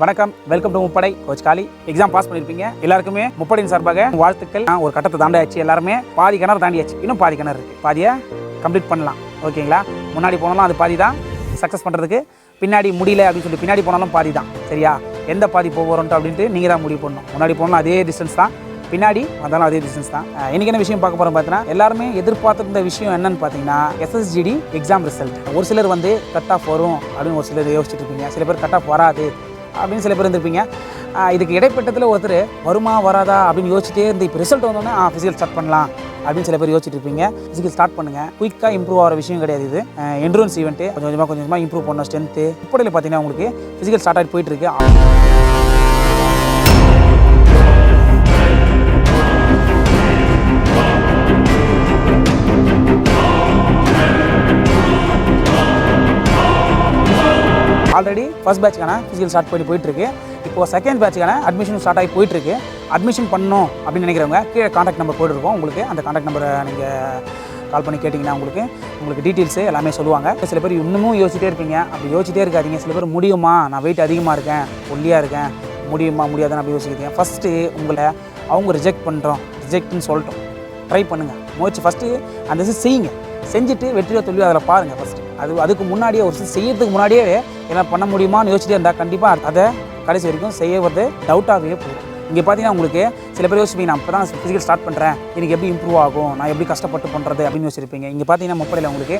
வணக்கம் welcome to முப்படை. Coach காலி எக்ஸாம் பாஸ் பண்ணிருப்பீங்க. எல்லாருக்குமே முப்படையின் சார்பாக வாழ்த்துக்கள். நான் ஒரு கட்டத்தை தாண்டியாச்சு எல்லாருமே. பாதி கிணறு தாண்டியாச்சு. இன்னும் பாதி கிணறு இருக்கு. பாதியை கம்ப்ளீட் பண்ணலாம். ஓகேங்களா? முன்னாடி போனாலும் அது பாதி தான் சக்ஸஸ் பண்ணுறதுக்கு பின்னாடி முடியல அப்படின்னு சொல்லி பின்னாடி போனாலும் பாதி தான் சரியா? எந்த பாதி போகிறோன்ட்டு அப்படின்ட்டு நீங்கள் தான் முடிவு பண்ணணும். முன்னாடி போனாலும் அதே டிஸ்டன்ஸ் தான். பின்னாடி வந்தாலும் அதே டிஸ்டன்ஸ் தான். எனக்கு இன்னைக்கு என்ன விஷயம் பார்க்க போகிறோம் பார்த்தீங்கன்னா எல்லாருமே எதிர்பார்த்துருந்த விஷயம் என்னன்னு பார்த்தீங்கன்னா எஸ்எஸ்ஜிடி எக்ஸாம் ரிசல்ட் ஒரு சிலர் வந்து கட் ஆஃப் வரும் அப்படின்னு ஒரு சிலர் யோசிச்சுட்டு இருப்பீங்க. சில பேர் கட் ஆஃப் வராது. அப்படின்னு சில பேர் இருந்திருப்பீங்க. இதுக்கு இடைப்பட்டத்தில் ஒருத்தர் வருமா வராதா? அப்படின்னு யோசிச்சுட்டே இருந்து இப்போ ரிசல்ட் வந்தோடனே ஆ ஃபிசிக்கல் ஸ்டார்ட் பண்ணலாம். அப்படின்னு சில பேர் யோசிச்சுட்டு இருப்பீங்க. ஃபிசிக்கல் ஸ்டார்ட் பண்ணுங்க. குயிக்காக இம்ப்ரூவ் ஆகிற விஷயம் கிடையாது இது. என்ட்ரன்ஸ் ஈவெண்ட்டு கொஞ்சம் கொஞ்சமாக கொஞ்சம் கொஞ்சமாக இம்ப்ரூவ் பண்ண ஸ்ட்ரென்த்து இப்படியில் பார்த்தீங்கன்னா உங்களுக்கு ஃபிசிக்கல் ஸ்டார்ட் ஆகிட்டு போயிட்டுருக்கு ஆல்ரெடி ஃபர்ஸ்ட் பேட்ச்க்கான ஃபிசிக்கல் ஸ்டார்ட் பண்ணி போயிட்டு இருக்கு இப்போ செகண்ட் பேட்ச்க்கான அட்மிஷன் ஸ்டார்ட் ஆகி போயிட்டு இருக்கு அட்மிஷன் பண்ணணும் அப்படின்னு நினைக்கிறவங்க கீழே காண்டாக்ட் நம்பர் போட்டுருக்கோம். உங்களுக்கு அந்த காண்டாக்ட் நம்பரை நீங்கள் கால் பண்ணி கேட்டிங்கன்னா உங்களுக்கு உங்களுக்கு டீட்டெயில்ஸு எல்லாமே சொல்லுவாங்க. சில பேர் இன்னமும் யோசிச்சிட்டே இருப்பீங்க. அப்படி யோசிச்சிட்டே இருக்காதீங்க. சில பேர் முடியுமா? நான் வெயிட் அதிகமாக இருக்கேன். ஒல்லியாக இருக்கேன். முடியுமா? முடியாதுன்னு அப்படி யோசிக்கிறீங்க. ஃபஸ்ட்டு உங்களை அவங்க ரிஜெக்ட் பண்ணுறோம் ரிஜெக்ட்னு சொல்லிட்டோம். ட்ரை பண்ணுங்கள் முயற்சி ஃபஸ்ட்டு அந்த இது செய்யுங்க. செஞ்சுட்டு வெற்றியோ தொழிலோ அதில் பாருங்கள் ஃபஸ்ட்டு அது அதுக்கு முன்னாடியே ஒரு விஷயம் செய்யறதுக்கு முன்னாடியே என்ன பண்ண முடியுமான்னு யோசிச்சுட்டு இருந்தால் கண்டிப்பாக அதை கடைசி வரைக்கும் செய்யறது டவுட்டாகவே போகும். இங்கே பார்த்தீங்கன்னா உங்களுக்கு சில பேர் யோசிப்பீங்க நான் இப்போ தான் ஃபிசிக்கல் ஸ்டார்ட் பண்ணுறேன் எனக்கு எப்படி இம்ப்ரூவ் ஆகும்? நான் எப்படி கஷ்டப்பட்டு பண்ணுறது அப்படின்னு யோசிச்சிருப்பீங்க. இங்கே பார்த்தீங்கன்னா முப்படையில் உங்களுக்கு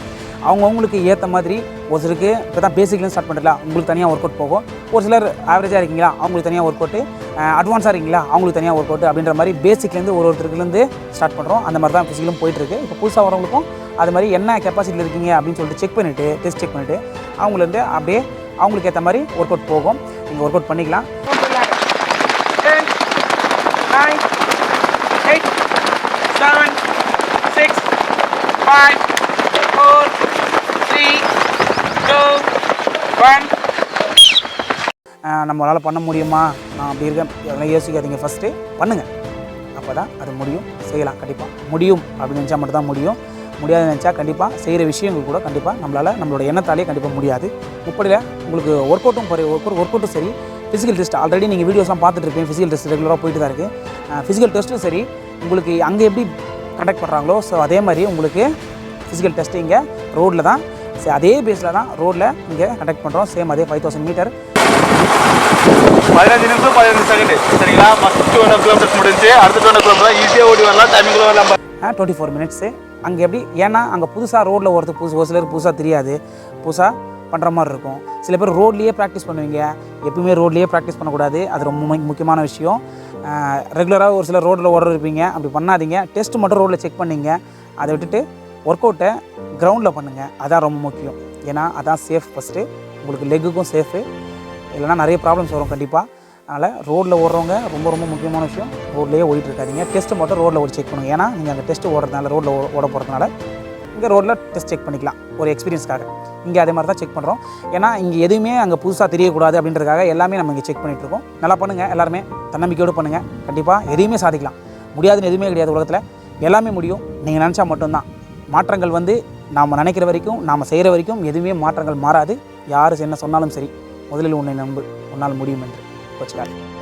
அவங்கவுங்களுக்கு ஏற்ற மாதிரி ஒரு சிலருக்கு இப்போ தான் பேசிக்லேருந்து ஸ்டார்ட் பண்ணுறல உங்களுக்கு தனியாக ஒர்க் அவுட் போகும். ஒரு சிலர் ஆவரேஜாக இருக்கீங்களா? அவங்களுக்கு தனியாக ஒர்க் அவுட்டு அட்வான்ஸாக இருக்கீங்களா? அவங்களுக்கு தனியாக ஒர்க் அவுட் அப்படின்ற மாதிரி பேசிக்லேருந்து ஒரு ஒருத்தருக்குலேருந்து ஸ்டார்ட் பண்ணுறோம் அந்த மாதிரி தான் ஃபிசிக்கலும் போயிட்டுருக்கு இப்போ புதுசாக வரவங்களுக்கும் அது மாதிரி என்ன கெப்பாசிட்டியில் இருக்கீங்க அப்படின்னு சொல்லிட்டு செக் பண்ணிவிட்டு டெஸ்ட் செக் பண்ணிவிட்டு அவங்களேருந்து அப்படியே அவங்களுக்கு ஏற்ற மாதிரி ஒர்க் அவுட் போகும் நீங்கள் ஒர்க் அவுட் பண்ணிக்கலாம் five, four, three, two, one. நம்மளால் பண்ண முடியுமா? நான் அப்படி இருக்கேன். அதெல்லாம் யோசிக்காதீங்க. ஃபஸ்ட்டு பண்ணுங்கள் அப்போ தான் அது முடியும். செய்யலாம். கண்டிப்பாக முடியும். அப்படின்னு நினச்சா மட்டும் தான் முடியும். முடியாதுன்னு நினச்சா கண்டிப்பாக செய்கிற விஷயங்கள் கூட கண்டிப்பாக நம்மளால் நம்மளோட எண்ணத்தாலே கண்டிப்பாக முடியாது. முப்படியில் உங்களுக்கு ஒர்க் அவுட்டும் ஒர்க் ஒர்க் அவுட்டும் சரி. ஃபிசிக்கல் டெஸ்ட் ஆல்ரெடி நீங்கள் வீடியோஸ்லாம் பார்த்துட்டு இருப்பீங்க. ஃபிசிக்கல் டெஸ்ட் ரெகுலராக போயிட்டு தான் இருக்குது ஃபிசிக்கல் டெஸ்ட்டும் சரி. உங்களுக்கு அங்கே எப்படி கண்டக்ட் பண்ணுறாங்களோ ஸோ அதே மாதிரி உங்களுக்கு ஃபிசிக்கல் டெஸ்ட்டு இங்கே ரோட்டில் தான். சரி அதே பேஸில் தான் ரோட்டில் இங்கே கண்டக்ட் பண்ணுறோம் சேம் அதே ஃபைவ் தௌசண்ட் மீட்டர் பதினஞ்சு நிமிஷம் பதினஞ்சு செகண்ட் சரிங்களா? ஃபஸ்ட் டூ ஹண்ட்ரட் கிலோமீட்டர்ஸ் முடிஞ்சு அடுத்த டூ ஹண்ட்ரட் கிலோமீட்டர் ஈஸியாக ஓடி வரலாம். டைமிங்கில் வரலாம். டுவெண்ட்டி ஃபோர் மினிட்ஸு அங்கே எப்படி ஏன்னா அங்கே புதுசாக ரோட்டில் ஓடுறது புதுசு ஒரு சிலருக்கு புதுசாக தெரியாது. புதுசாக பண்ணுற மாதிரி இருக்கும். சில பேர் ரோட்லேயே ப்ராக்டிஸ் பண்ணுவீங்க. எப்பவுமே ரோட்லேயே ப்ராக்டிஸ் பண்ணக்கூடாது. அது ரொம்ப முக்கியமான விஷயம். ரெகுலராக ஒரு சில ரோட்டில் ஓட இருப்பீங்க. அப்படி பண்ணாதீங்க. டெஸ்ட் மட்டும் ரோட்டில் செக் பண்ணிங்க. அதை விட்டுட்டு ஒர்க் அவுட்டை கிரவுண்டில் பண்ணுங்கள் அதான் ரொம்ப முக்கியம். ஏன்னா அதான் சேஃப் ஃபஸ்ட்டு உங்களுக்கு லெக்குக்கும் சேஃபு இல்லைனா நிறைய ப்ராப்ளம்ஸ் வரும் கண்டிப்பாக அதனால் ரோட்டில் ஓடுறவங்க ரொம்ப ரொம்ப முக்கியமான விஷயம். ரோட்லேயே ஓடிட்டு இருக்காதீங்க டெஸ்ட்டு மட்டும் ரோட்டில் ஓடி செக் பண்ணுங்க. ஏன்னா நீங்கள் அந்த டெஸ்ட்டு ஓடுறதுனால ரோட்டில் ஓட போகிறதுனால இங்கே ரோட்டில் டெஸ்ட் செக் பண்ணிக்கலாம். ஒரு எக்ஸ்பீரியன்ஸ்க்காக இங்கே அதே மாதிரி தான் செக் பண்ணுறோம் ஏன்னா இங்கே எதுவுமே அங்கே புதுசாக தெரியக்கூடாது அப்படின்றதுக்காக எல்லாமே நம்ம இங்கே செக் பண்ணிகிட்ருக்கோம் இருக்கோம். நல்லா பண்ணுங்கள் எல்லாருமே தன்னம்பிக்கையோடு பண்ணுங்கள் கண்டிப்பாக எதையுமே சாதிக்கலாம். முடியாதுன்னு எதுவுமே கிடையாது உலகத்தில். எல்லாமே முடியும். நீங்கள் நினச்சா மட்டும்தான். மாற்றங்கள் வந்து நாம் நினைக்கிற வரைக்கும் நாம் செய்கிற வரைக்கும் எதுவுமே மாற்றங்கள் மாறாது. யார் என்ன சொன்னாலும் சரி. முதலில் உன்னை நம்பு. உன்னால் முடியும் என்று. Pues Portugal.